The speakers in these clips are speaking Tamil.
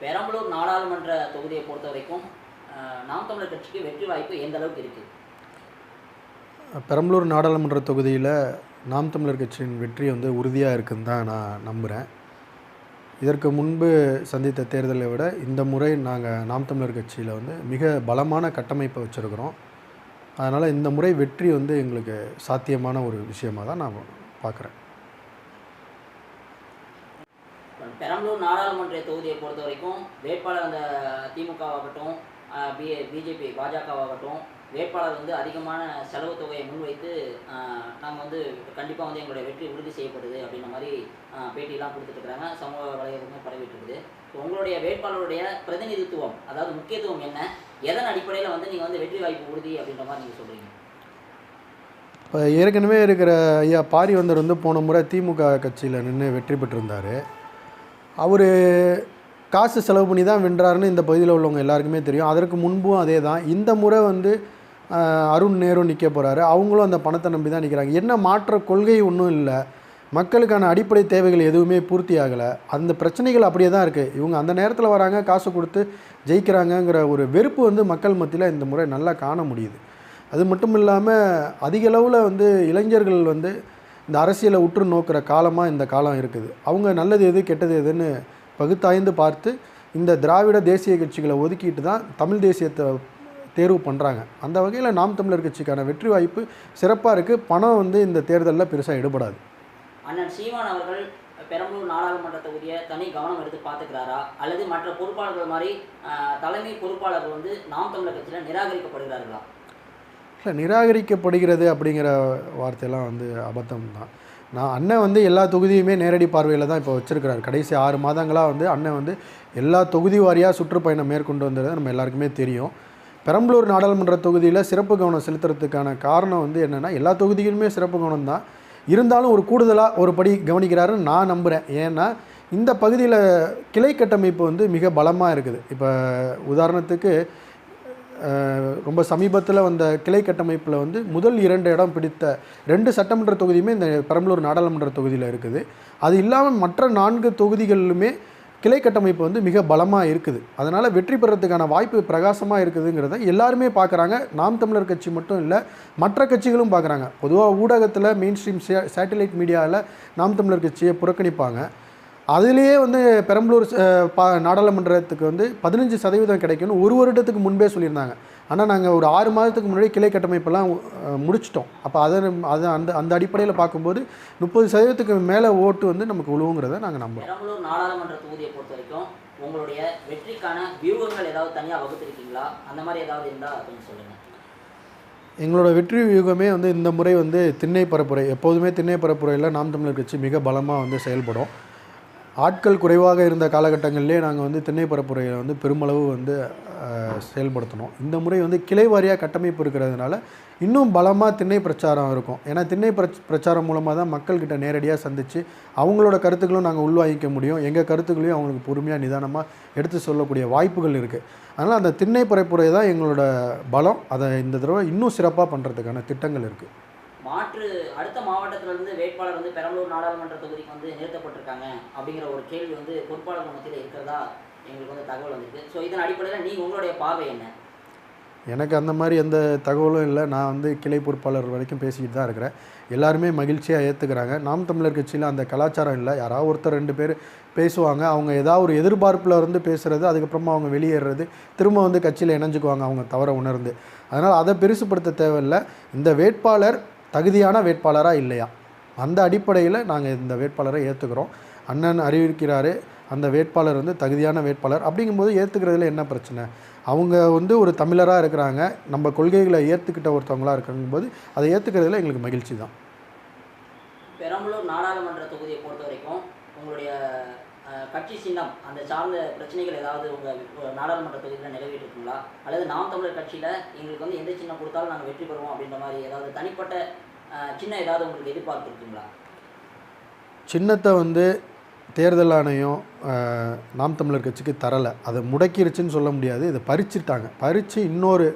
பெரம்பலூர் நாடாளுமன்ற தொகுதியை பொறுத்த வரைக்கும் நாம் தமிழர் கட்சிக்கு வெற்றி வாய்ப்பு எந்த அளவுக்கு இருக்குது பெரம்பலூர் நாடாளுமன்ற தொகுதியில் நாம் தமிழர் கட்சியின் வெற்றி வந்து உறுதியாக இருக்குன்னு தான் நான் நம்புகிறேன் இதற்கு முன்பு சந்தித்த தேர்தலை விட இந்த முறை நாங்கள் நாம் தமிழர் கட்சியில் வந்து மிக பலமான கட்டமைப்பை வச்சுருக்கிறோம். அதனால் இந்த முறை வெற்றி வந்து எங்களுக்கு சாத்தியமான ஒரு விஷயமாக தான் நான் பார்க்குறேன். பெரம்பலூர் நாடாளுமன்ற தொகுதியை பொறுத்த வரைக்கும் வேட்பாளர் அந்த திமுகவாகட்டும் பி பிஜேபி பாஜகவாகட்டும் வேட்பாளர் வந்து அதிகமான செலவு தொகையை முன்வைத்து நாங்கள் வந்து கண்டிப்பாக வந்து எங்களுடைய வெற்றி உறுதி செய்யப்படுது அப்படின்ற மாதிரி ஆஹ், பேட்டியெல்லாம் சமூக வலைதளமே பரவிட்டு இருக்குது உங்களுடைய வேட்பாளருடைய பிரதிநிதித்துவம் அதாவது முக்கியத்துவம் என்ன? எதன் அடிப்படையில் வந்து நீங்கள் வந்து வெற்றி வாய்ப்பு உறுதி அப்படின்ற மாதிரி நீங்கள் சொல்கிறீங்க இப்போ ஏற்கனவே இருக்கிற ஐயா பாரிவந்தர் வந்து போன முறை திமுக கட்சியில் நின்று வெற்றி பெற்றிருந்தார். அவர் காசு செலவு பண்ணி தான் வென்றாருன்னு இந்த பகுதியில் உள்ளவங்க எல்லாருக்குமே தெரியும். அதற்கு முன்பும் அதே தான். இந்த முறை வந்து அருண் நேரு நிற்க போகிறாரு அவங்களும் அந்த பணத்தை நம்பி தான் நிற்கிறாங்க என்ன மாற்ற கொள்கை ஒன்றும் இல்லை. மக்களுக்கான அடிப்படை தேவைகள் எதுவுமே பூர்த்தி ஆகலை. அந்த பிரச்சனைகள் அப்படியே தான் இருக்குது இவங்க அந்த நேரத்தில் வராங்க காசு கொடுத்து ஜெயிக்கிறாங்கங்கிற ஒரு வெறுப்பு வந்து மக்கள் மத்தியில் இந்த முறை நல்லா காண முடியுது. அது மட்டும் இல்லாமல் அதிகளவில் வந்து இளைஞர்கள் வந்து இந்த அரசியலை உற்று நோக்கிற காலமாக இந்த காலம் இருக்குது. அவங்க நல்லது எது கெட்டது எதுன்னு பகுத்தாய்ந்து பார்த்து இந்த திராவிட தேசிய கட்சிகளை ஒதுக்கிட்டு தான் தமிழ் தேசியத்தை தேர்வு பண்ணுறாங்க அந்த வகையில் நாம் தமிழர் கட்சிக்கான வெற்றி வாய்ப்பு சிறப்பாக இருக்குது பணம் வந்து இந்த தேர்தலில் பெருசாக எடுபடாது. அண்ணன் சீமான் அவர்கள் பெரம்பலூர் நாடாளுமன்ற தொகுதியை தனி கவனம் எடுத்து பார்த்துக்கிறாரா? அல்லது மற்ற பொறுப்பாளர்கள் மாதிரி தலைமை பொறுப்பாளர்கள் வந்து நாம் தமிழர் கட்சியில் நிராகரிக்கப்படுகிறார்களா? இல்லை நிராகரிக்கப்படுகிறது அப்படிங்கிற வார்த்தையெல்லாம் வந்து அபத்தம் தான். நான் அண்ணன் வந்து எல்லா தொகுதியுமே நேரடி பார்வையில் தான் இப்போ வச்சுருக்கிறார். கடைசி ஆறு மாதங்களாக வந்து அண்ணன் வந்து எல்லா தொகுதி வாரியாக சுற்றுப்பயணம் மேற்கொண்டு வந்தது நம்ம எல்லாருக்குமே தெரியும். பெரம்பலூர் நாடாளுமன்ற தொகுதியில் சிறப்பு கவனம் செலுத்துறதுக்கான காரணம் வந்து என்னென்னா எல்லா தொகுதியிலுமே சிறப்பு கவனம் தான். இருந்தாலும் ஒரு கூடுதலாக ஒரு படி கவனிக்கிறாருன்னு நான் நம்புகிறேன் ஏன்னா இந்த பகுதியில் கிளை கட்டமைப்பு வந்து மிக பலமாக இருக்குது. இப்போ உதாரணத்துக்கு ரொம்ப சமீபத்தில் வந்த கிளை கட்டமைப்பில் வந்து முதல் இரண்டு இடம் பிடித்த ரெண்டு சட்டமன்ற தொகுதியுமே இந்த பெரம்பலூர் நாடாளுமன்ற தொகுதியில் இருக்குது. அது இல்லாமல் மற்ற நான்கு தொகுதிகளிலுமே கிளை கட்டமைப்பு வந்து மிக பலமாக இருக்குது. அதனால் வெற்றி பெறத்துக்கான வாய்ப்பு பிரகாசமாக இருக்குதுங்கிறத எல்லாருமே பார்க்குறாங்க நாம் தமிழர் கட்சி மட்டும் இல்லை மற்ற கட்சிகளும் பார்க்குறாங்க பொதுவாக ஊடகத்தில் மெயின் ஸ்ட்ரீம் சே சேட்டலைட் மீடியாவில் நாம் தமிழர் கட்சியை புறக்கணிப்பாங்க. அதுலேயே வந்து பெரம்பலூர் பா நாடாளுமன்றத்துக்கு வந்து பதினஞ்சு சதவீதம் கிடைக்கும்னு ஒரு வருடத்துக்கு முன்பே சொல்லியிருந்தாங்க. ஆனால் நாங்கள் ஒரு ஆறு மாதத்துக்கு முன்னாடி கிளை கட்டமைப்பெல்லாம் முடிச்சிட்டோம். அப்போ அதை அதை அந்த அந்த அடிப்படையில் பார்க்கும்போது முப்பது சதவீதத்துக்கு மேலே ஓட்டு வந்து நமக்கு உழுவுங்கிறத நாங்கள் நம்புகிறோம் பெரம்பலூர் நாடாளுமன்ற தொகுதியை பொறுத்த வரைக்கும் உங்களுடைய வெற்றிக்கான வியூகங்கள் ஏதாவது தனியாக வகுத்திருக்கீங்களா? அந்த மாதிரி ஏதாவது இருந்தால் சொல்லுங்கள் எங்களோட வெற்றி வியூகமே வந்து இந்த முறை வந்து திண்ணை பரப்புரை. எப்போதுமே திண்ணை பரப்புரையில் நாம் தமிழர் கட்சி மிக பலமாக வந்து செயல்படும். ஆட்கள் குறைவாக இருந்த காலகட்டங்களிலே நாங்கள் வந்து திண்ணை பரப்புரையை வந்து பெருமளவு வந்து செயல்படுத்தணும். இந்த முறை வந்து கிளை வாரியாக கட்டமைப்பு இருக்கிறதுனால இன்னும் பலமாக திண்ணை பிரச்சாரம் இருக்கும். ஏன்னா திண்ணை பிரச் பிரச்சாரம் மூலமாக தான் மக்கள்கிட்ட நேரடியாக சந்தித்து அவங்களோட கருத்துக்களும் நாங்கள் உள்வாங்கிக்க முடியும். எங்கள் கருத்துக்களையும் அவங்களுக்கு பொறுமையாக நிதானமாக எடுத்து சொல்லக்கூடிய வாய்ப்புகள் இருக்குது அதனால் அந்த திண்ணை பரப்புரை தான் எங்களோட பலம். அதை இந்த தடவை இன்னும் சிறப்பாக பண்ணுறதுக்கான திட்டங்கள் இருக்குது மாற்று அடுத்த மாவட்டத்திலிருந்து வேட்பாளர் வந்து பெரம்பலூர் நாடாளுமன்ற தொகுதிக்கு வந்து நிறுத்தப்பட்டிருக்காங்க அப்படிங்கிற ஒரு கேள்வி வந்து பொறுப்பாளர் மத்தியில் இருக்கிறதா எங்களுக்கு வந்து தகவல் வந்திருக்கு. ஸோ இதன் அடிப்படையில் நீங்கள் உங்களுடைய பார்வை என்ன? எனக்கு அந்த மாதிரி எந்த தகவலும் இல்லை. நான் வந்து கிளை பொறுப்பாளர் வரைக்கும் பேசிக்கிட்டு தான் இருக்கிறேன். எல்லாருமே மகிழ்ச்சியாக ஏற்றுக்கிறாங்க நாம் தமிழர் கட்சியில் அந்த கலாச்சாரம் இல்லை. யாராவது ஒருத்தர் ரெண்டு பேர் பேசுவாங்க. அவங்க ஏதாவது ஒரு எதிர்பார்ப்பில் இருந்து பேசுகிறது அதுக்கப்புறமா அவங்க வெளியேறது திரும்ப வந்து கட்சியில் இணைஞ்சுக்குவாங்க அவங்க தவற உணர்ந்து. அதனால் அதை பெருசுப்படுத்த தேவையில்லை. இந்த வேட்பாளர் தகுதியான வேட்பாளராக இல்லையா? அந்த அடிப்படையில் நாங்கள் இந்த வேட்பாளரை ஏற்றுக்கிறோம் அண்ணன் அறிவிக்கிறாரு அந்த வேட்பாளர் வந்து தகுதியான வேட்பாளர். அப்படிங்கும்போது ஏற்றுக்கிறதுல என்ன பிரச்சனை? அவங்க வந்து ஒரு தமிழராக இருக்கிறாங்க. நம்ம கொள்கைகளை ஏற்றுக்கிட்ட ஒருத்தவங்களா இருக்கும்போது அதை ஏற்றுக்கிறதுல எங்களுக்கு மகிழ்ச்சி தான் பெரம்பலூர் நாடாளுமன்ற தொகுதியை பொறுத்த வரைக்கும் உங்களுடைய கட்சி சின்னம் அந்த சார்ந்த பிரச்சனைகள் ஏதாவது உங்கள் நாடாளுமன்ற தொகுதியில் நிறைவேற்றிருக்குங்களா அல்லது நாம் தமிழர் கட்சியில் எங்களுக்கு வந்து எந்த சின்னம் கொடுத்தாலும் நாங்கள் வெற்றி பெறுவோம் அப்படின்ற மாதிரி ஏதாவது தனிப்பட்ட சின்னம் ஏதாவது உங்களுக்கு எதிர்பார்ப்பு இருக்குங்களா சின்னத்தை வந்து தேர்தல் ஆணையம் நாம் தமிழர் கட்சிக்கு தரலை. அதை முடக்கிருச்சுன்னு சொல்ல முடியாது. இதை பறிச்சுட்டாங்க. பறித்து இன்னொரு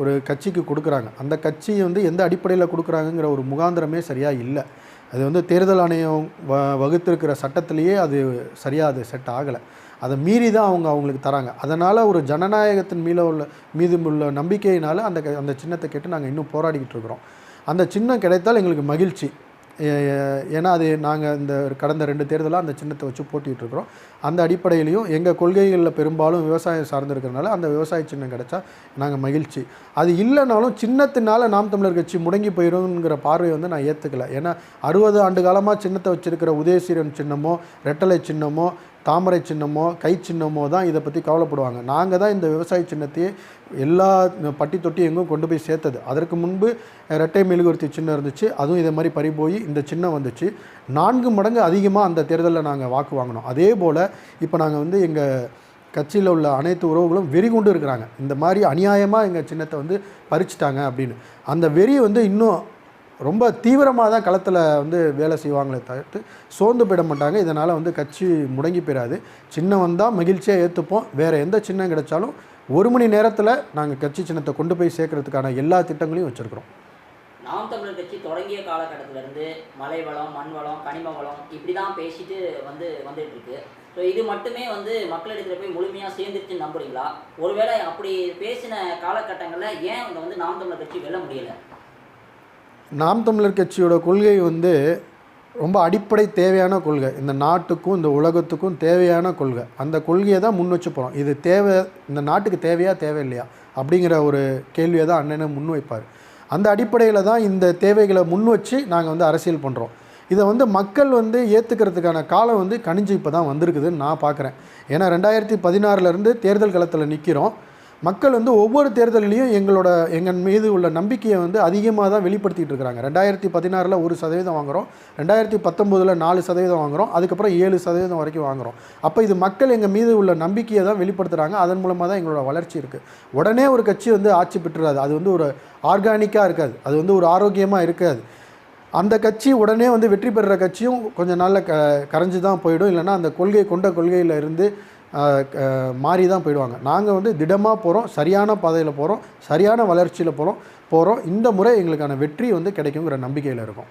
ஒரு கட்சிக்கு கொடுக்குறாங்க. அந்த கட்சி வந்து எந்த அடிப்படையில் கொடுக்குறாங்கங்கிற ஒரு முகாந்திரமே சரியாக இல்லை. அது வந்து தேர்தல் ஆணையம் வ வகுத்திருக்கிற சட்டத்திலேயே அது சரியாக அது செட் ஆகலை. அதை மீறி தான் அவங்க அவங்களுக்கு தராங்க. அதனால் ஒரு ஜனநாயகத்தின் மீது உள்ள மீது உள்ள நம்பிக்கையினால் அந்த அந்த சின்னத்தை கேட்டு நாங்கள் இன்னும் போராடிக்கிட்டு இருக்கிறோம். அந்த சின்னம் கிடைத்தால் எங்களுக்கு மகிழ்ச்சி. ஏன்னா அது நாங்கள் இந்த கடந்த ரெண்டு தேர்தலாக அந்த சின்னத்தை வச்சு போட்டிகிட்ருக்குறோம் இருக்கிறோம். அந்த அடிப்படையிலையும் எங்கள் கொள்கைகளில் பெரும்பாலும் விவசாயம் சார்ந்திருக்கிறனால அந்த விவசாய சின்னம் கிடச்சா நாங்கள் மகிழ்ச்சி. அது இல்லைனாலும் சின்னத்தினால நாம் தமிழர் கட்சி முடங்கி போயிடும்ங்கிற பார்வையை வந்து நான் ஏற்றுக்கல ஏன்னா அறுபது ஆண்டு காலமாக சின்னத்தை வச்சுருக்கிற உதயசீரன் சின்னமோ ரெட்டலை சின்னமோ தாமரை சின்னமோ கை சின்னமோ தான் இதை பற்றி கவலைப்படுவாங்க. நாங்கள் தான் இந்த விவசாய சின்னத்தையே எல்லா பட்டி தொட்டி எங்கும் கொண்டு போய் சேர்த்தது. அதற்கு முன்பு ரெட்டை மெழுகுவர்த்தி சின்னம் இருந்துச்சு. அதுவும் இதே மாதிரி பறி போய் இந்த சின்னம் வந்துச்சு. நான்கு மடங்கு அதிகமாக அந்த தேர்தலில் நாங்கள் வாக்கு வாங்கினோம். அதே போல் இப்போ நாங்கள் வந்து எங்கள் கட்சியில் உள்ள அனைத்து உறவுகளும் வெறி கொண்டு இருக்கிறாங்க. இந்த மாதிரி அநியாயமாக எங்கள் சின்னத்தை வந்து பறிச்சிட்டாங்க அப்படின்னு. அந்த வெறி வந்து இன்னும் ரொம்ப தீவிரமாக தான் களத்தில் வந்து வேலை செய்வாங்களே தவிர்த்து சோர்ந்து போயிட மாட்டாங்க. இதனால் வந்து கட்சி முடங்கி போயிடாது சின்னம் வந்தால் மகிழ்ச்சியாக ஏற்றுப்போம் வேறு எந்த சின்னம் கிடைச்சாலும் ஒரு மணி நேரத்தில் நாங்கள் கட்சி சின்னத்தை கொண்டு போய் சேர்க்கறதுக்கான எல்லா திட்டங்களையும் வச்சுருக்கிறோம். நாம் தமிழர் கட்சி தொடங்கிய காலகட்டத்திலேருந்து மலை வளம் மண் வளம் கனிம வளம் இப்படி தான் பேசிட்டு வந்து வந்துட்டு இருக்கு ஸோ இது மட்டுமே வந்து மக்களிடத்தில் போய் முழுமையாக சேர்ந்துருச்சுன்னு நம்புறீங்களா? ஒருவேளை அப்படி பேசின காலகட்டங்களில் ஏன் வந்து நாம் தமிழர் கட்சி வெல்ல முடியலை? நாம் தமிழர் கட்சியோட கொள்கை வந்து ரொம்ப அடிப்படை தேவையான கொள்கை. இந்த நாட்டுக்கும் இந்த உலகத்துக்கும் தேவையான கொள்கை. அந்த கொள்கையை தான் முன் வச்சு போகிறோம் இது தேவை இந்த நாட்டுக்கு தேவையா தேவையில்லையா? அப்படிங்கிற ஒரு கேள்வியை தான் அண்ணனை முன்வைப்பார் அந்த அடிப்படையில் தான் இந்த தேவைகளை முன் வச்சு நாங்கள் வந்து அரசியல் பண்ணுறோம் இதை வந்து மக்கள் வந்து ஏற்றுக்கிறதுக்கான காலம் வந்து கணிஞ்சு இப்போ தான் வந்திருக்குதுன்னு நான் பார்க்குறேன் ஏன்னா ரெண்டாயிரத்தி பதினாறுலேருந்து தேர்தல் களத்தில் நிற்கிறோம் மக்கள் வந்து ஒவ்வொரு தேர்தலையும் எங்களோட எங்கள் மீது உள்ள நம்பிக்கையை வந்து அதிகமாக தான் வெளிப்படுத்திட்டு இருக்கிறாங்க ரெண்டாயிரத்தி பதினாறில் ஒரு சதவீதம் வாங்குகிறோம் ரெண்டாயிரத்தி பத்தொம்போதில் நாலு சதவீதம் வாங்குகிறோம் அதுக்கப்புறம் ஏழு சதவீதம் வரைக்கும் வாங்குகிறோம் அப்போ இது மக்கள் எங்கள் மீது உள்ள நம்பிக்கையை தான் வெளிப்படுத்துகிறாங்க அதன் மூலமாக தான் எங்களோட வளர்ச்சி இருக்குது உடனே ஒரு கட்சி வந்து ஆட்சி பெற்றுறாது அது வந்து ஒரு ஆர்கானிக்காக இருக்காது. அது வந்து ஒரு ஆரோக்கியமாக இருக்காது. அந்த கட்சி உடனே வந்து வெற்றி பெறுற கட்சியும் கொஞ்ச நாளில் க கரைஞ்சு தான் போயிடும். இல்லைன்னா அந்த கொள்கை கொண்ட கொள்கையில் இருந்து மாறி தான் போயிடுவாங்க. நாங்கள் வந்து திடமாக போகிறோம் சரியான பாதையில் போகிறோம் சரியான வளர்ச்சியில் போகிறோம் போகிறோம் இந்த முறை எங்களுக்கான வெற்றி வந்து கிடைக்குங்கிற நம்பிக்கையில் இருக்கும்.